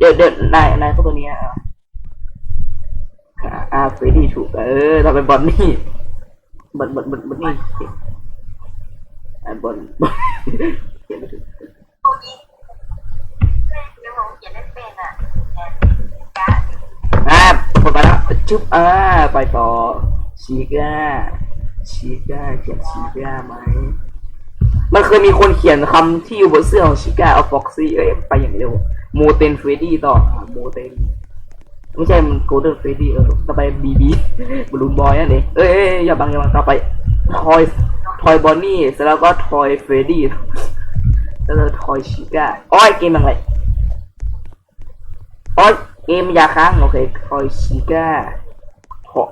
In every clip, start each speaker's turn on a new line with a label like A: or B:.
A: เดี๋ยวเดี๋ยวนายนายพวกตัวเนี้ยอะอ่าอ่าเฟรดดี้ถูก เออเราเป็นบอนนี่บอนบอนบอนบอนนี่อ่าบอนบอนเขียนไม่ถูก
B: ตัวนี้เรื่องของเขียนไม่เป็นอะแอนกะ
A: อ่าหมดไปแล้วจุ๊บอ่าไปต่อชีก้าชีก้าเขียนชีก้าไหมมันเคยมีคนเขียนคำที่อยู่บนเสื้อของชิก้าเอาฟ็อกซี่เอ้ยไปอย่างเร็ว โมเตนเฟรดี้ต่อโมเตนไม่ใช่มันโกลเด้นเฟรดี้เออต่อไปบีบีบลูบอยนั่นเองเอ้ยเอ้ยอย่าบังอย่าบังต่อไปทอยทอยบอนนี่เสร็จแล้วก็ทอยเฟรดี้แล้วก็ทอยชิก้าอ้อยเกมอะไรอ้อยเกมยาค้างโอเคทอยชิก้าทอ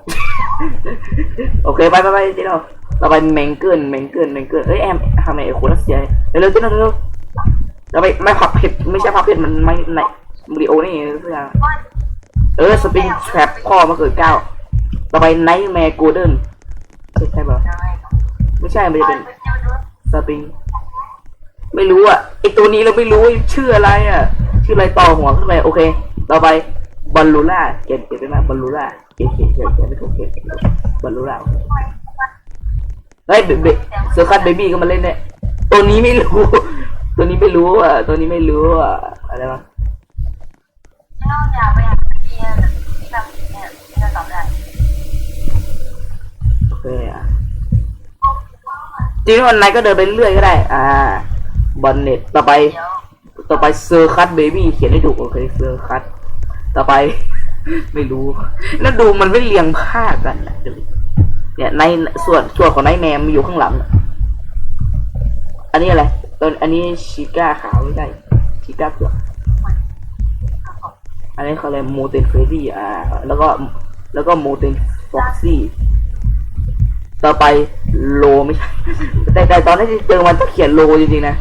A: โอเคไปไปไปที่เราต่อไปเมงเกิลเมงเกิลเมงเกิลเอ้ยแอมทำไมไอ้คนรัสเซียเร็วๆที่เราเร็ว ๆต่อไปไม่พับเผ็ดไม่ใช่พับเผ็ดมันไม่ในมริโอนี่เพื่อเออสปริงแทรปพ่อมาเกิดเก้าต่อไปไนท์แมร์โกลเด้นใช่ป่ะ
B: ไรก็
A: ไม่ใช่มันจะเป็นสปริงไม่รู้อะไอตัวนี้เราไม่รู้ชื่ออะไรอะ ชื่ออะไรต่อหัวขึ้นไปโอเค ต่อไปบอลลูล่าเขียนเขียนไปไหมบอลลูล่าเขียนเขียนเขียนเขียนไม่ถูกเขียนบอลลูล่าเฮ้ยเบเบเซอร์คัสเบบี้ก็มาเล่นเนี่ยตัวนี้ไม่รู้ ตัวนี้ไม่รู้อะ ตัวนี้ไม่รู้อะ อะไรวะ
B: นอกจากไปหาเที่ยวที่แบบเนี่ยที่เราสอนได้
A: โอเคอะจริงๆวันไหนก็เดินไปเรื่อยก็ได้ อ่าบอลเน็ตต่อไป
B: เดี๋ยว
A: ต่อไปเซอร์คัสเบบี้เขียนให้ถูกโอเคเซอร์คัสต่อไป ไม่รู้ แล้วดูมันไม่เรียงภาคกันนะดูเนี่ยในส่วนส่วนของไนท์แมมอยู่ข้างหลังอะอันนี้อะไร ตัวอันนี้ชิก้าขาวไม่ใช่ชิก้าเผือกอันนี้เขาเรียกโมเตนเฟรดี้อ่า แล้วก็แล้วก็โมเตนฟ็อกซี่ต่อไปโลไม่ใช่แต่แต่ตอนที่เจอมันต้องเขียนโลจริงๆนะ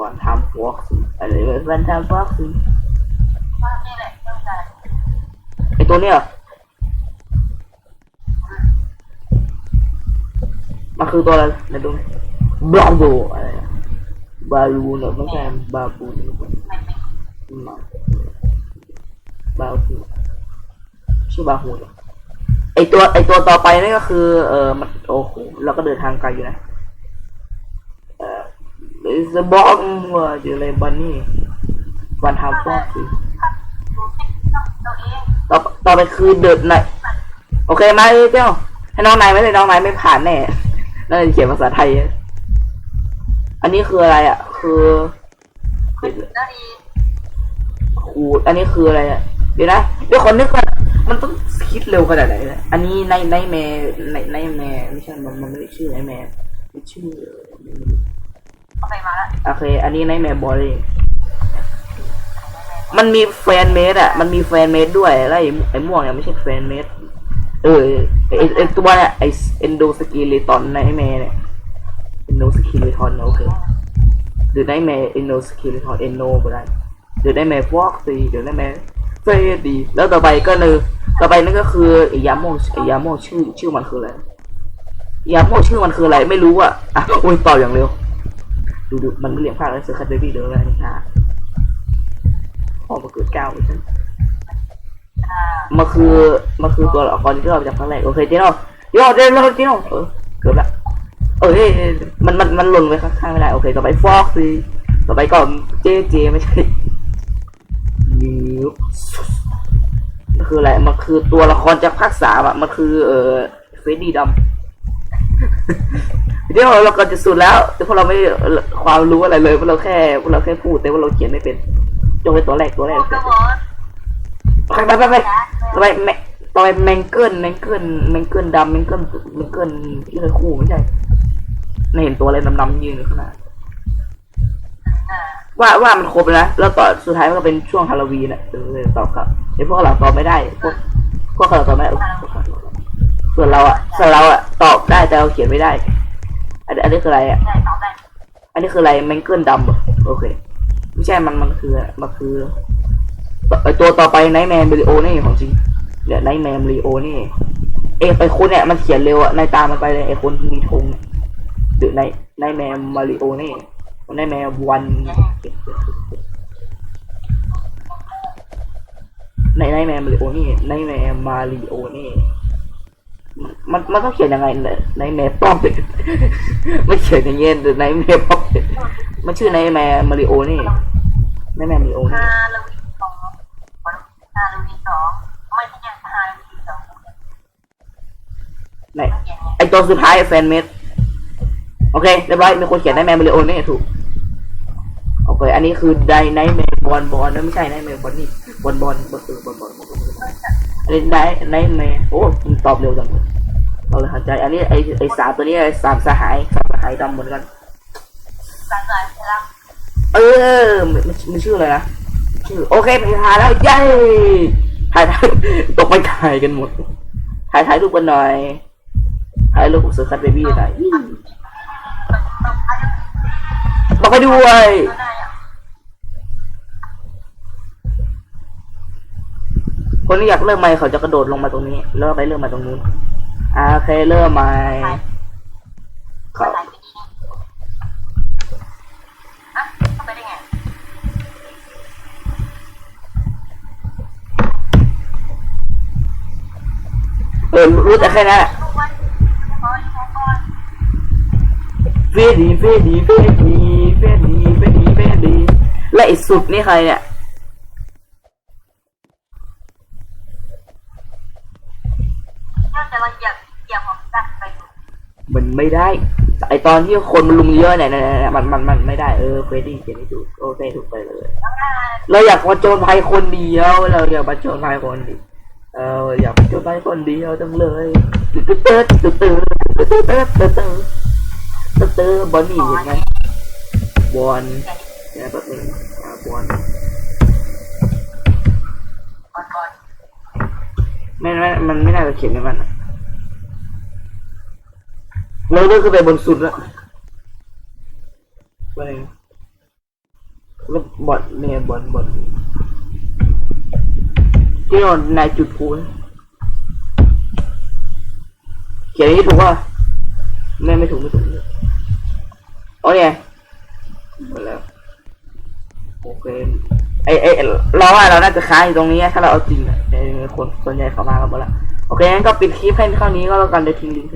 A: วันทำฟ็อกซี่อะไรวันทำฟ็อกซี่
B: ว่านี่แหละเรื่อการ
A: ไอตัวเนี้ยมันคือตัวอะไรไหนดูบลาโดอะไร บาลูนเหรอไม่ใช่บาบูน
B: ม่เป็น
A: มาบาฮูชื่อบาฮูไอตัวไอตัวต่อไปนี่ก็คือ เออมันโอ้โหเราก็เดินทางไกลอยู่นะเอ่อ is the bomb ว่าเจออะไรบันนี่วันทำฟอกสิ
B: ดูที่ตัวเอง
A: ต่อต่อไปคือเดินไหนโอเคมาเอ้ยเจ้าให้น้องนายไม่ได้น้องนายไม่ผ่านแน่น่าจะเขียนภาษาไทย อะอันนี้คืออะไรอะ คือ
B: มันก็ดี
A: ขูด อันนี้คืออะไรอะ เดี๋ยวนะ เดี๋ยวคนนึกก่อนมันต้องคิดเร็วขนาดไหนเนี่ยอันนี้ในในแมในในแมไม่ใช่ มันมันไม่ได้ชื่อในแมมันชื่อ
B: เอาไปมาแล้ว
A: โอเค อันนี้ในแมบอลมันมีแฟนเมดอะ มันมีแฟนเมดด้วยแล้วไอ้ไอ้ม่วงเนี่ยไม่ใช่แฟนเมดเออไอ้ไอ้ตัวเนี่ยไอ้เอนโดสกิเลตอนในแมเนี่ย เอนสกิเลตอนโอเคหรือในแมเอนโดสกิเลตอนเอนโนก็ได้หรือในแมฟอกซีหรือในแมเฟรดี แล้วต่อไปก็เนอต่อไปนั่นก็คือไอ้ยาโมไอ้ยาโมชื่อชื่อมันคืออะไรยาโมชื่อมันคืออะไรไม่รู้อะอะโอ้ยตอบอย่างเร็ว ดูดูมันไม่เรียงภาคแล้วเซอร์คัตเบบี้เดินอะไรนี่ค่ะพ่อมาเกิดเก้าเลยฉัน
B: อ่า
A: มันคือมันคือตัวละครที่เราจากครั้งแรกโอเคเจ๊เนาะเจ๊เนาเจ๊เนาะเจ๊เนาะเออเกิดละ เอ้ยมันมันมันหล่นไว้ข้างๆไม่ได้โอเคต่อไปฟอกสิต่อไปก่อนเจเจไม่ใช่นิ้วมันคืออะไรมันคือตัวละครจากภาคสามอะมันคือ เออเฟรดดี้ดำเดี๋ยวเราก็จะสุดแล้ว แต่พวกเราไม่ความรู้อะไรเลยพวกเราแค่พวกเราแค่พูดแต่ว่าเราเขียนไม่เป็นยกเว้นตัวแรกตัวแรก
B: กมอน
A: ไปไปไปไปต่อไปแมต่อไปแมงเกิลแมงเกิลแมงเกิลดำแมงเกิลแมงเกิลที่เคยคู่ไม่ใช่ ไม่เห็นตัวอะไรดำๆยืนอยู่ข้างหน้า
B: อ่า
A: ว่าว่ามันครบแล้วนะ แล้วต่อสุดท้ายมันก็เป็นช่วงฮาโลวีนอะเออตอบครับไอพวกเราตอบไม่ได้ พวกพวกเราตอบไม่ได้ส่วนเราอะส่วนเราอะตอบได้แต่เราเขียนไม่ได้ อันอันนี้คืออะไรอะ
B: ใช่ตอบได้
A: อันนี้คืออะไรแมงเกิลดำเหรอโอเค ไม่ใช่มันมันคือมันคือไอตัวต่อไปไนท์แมนเบริโอนี่ของจริงเนี่ยไนท์แมนเบริโอนี่ เอยไอคนเนี่ยมันเขียนเร็วอะในตามมันไปเลยไอคนมีธงเนี่ย หรือในไนท์แมนมาริโอนี่ไนท์แมนวันในในแมมาริโอนี่ในแมมาริโอนี่มันมันต้องเขียนยังไงในแมป้อมไม่เขียนอย่างเงี้ยในแมป้อมมันชื่อในแมมาริโอนี่ในแมมาริโอนี่
B: ฮาโลวีนสองฮาโลวีนสองไม่ใช่ยังฮาโลวีนสอง
A: ไหน
B: ต้องเขียนไง
A: ไอตัวสุดท้ายแฟนเมด โอเคเรียบร้อยมีคนเขียนในแมมาริโอนี่ถูกโอเค อันนี้คือไดไนแมบอลบอลนั่นไม่ใช่ไนแมบอลนี่บอลบอลบอลบอลบอลบอลอันนี้ไนไนแมโอ้มันตอบเร็วจังเลยเอาเลยหันใจ อันนี้ไอไอสามตัวนี้สามสหายสามสหายดำเหมือนกัน
B: สายสายรับ
A: เออมันมันมันชื่ออะไรนะชื่อโอเคไปถ่ายแล้วเย้ถ่ายถ่ายตกไปถ่ายกันหมดถ่ายถ่ายรูปกันหน่อยถ่ายรูปของเซอร์คัตเบบี้หน่อย อกไปด้วย
B: ก็ได้อะ
A: คนที่อยากเริ่มใหม่เขาจะกระโดดลงมาตรงนี้ แล้วไปเริ่มมาตรงนู้นอ่าโอเคเริ่มใหม่เขา
B: สายไปดีอะเข้าไปได้ไง
A: เออรู้แต่แค่นั้นแหละ
B: ลูกวันพอพอก่อน
A: เฟดีเฟดีเฟดีเฟดีเฟดีเฟดี และไอ้สุดนี่ใครเนี่ย
B: น่าจะเราอยากอยากผมตั้งไปดู
A: มันไม่ได้ ไอตอนที่คนมันลุมเยอะเนี่ยเนี่ยเนี่ยมันมันมันไม่ได้เออเฟรดดี้เขียนไม่ถูกโอเคถูกไปเลย
B: แล้วหน้า
A: เราอยากมาโจรภัยคนเดียวเราอยากมาโจรภัยคนเดียวเอออยากมาโจรภัยคนเดียวจังเลยตึ๊ดตึ๊ดตึ๊ดตึ๊ดตึ๊ดตึ๊ดตึ๊ดตึ๊ดตึ๊ดตึ๊ดตึ๊ดบอลนี่เห็นไหมบอลเนี่ ยแป๊บนึงอ่าบอล
B: ก่อนก่อน
A: ไม่ไม่มันไม่น่าจะเขียนในมันอะเราเลือกขึ้นไปบนสุดแล้วไปแล้วบอลเนี่ยบอลบอลที่เรานายจุดพูนเขียนนี้ถูกป่ะไม่ไม่ถูกไม่ถูกโอเนี่ยหมดแล้ว เป็นไอไอเราว่าเราน่าจะค้างอยู่ตรงนี้ถ้าเราเอาจริงอะไอคนส่วนใหญ่เขามากันหมดละโอเคงั้นก็ปิดคลิปให้เท่านี้ก็แล้วกันเดี๋ยวทิ้งลิงก์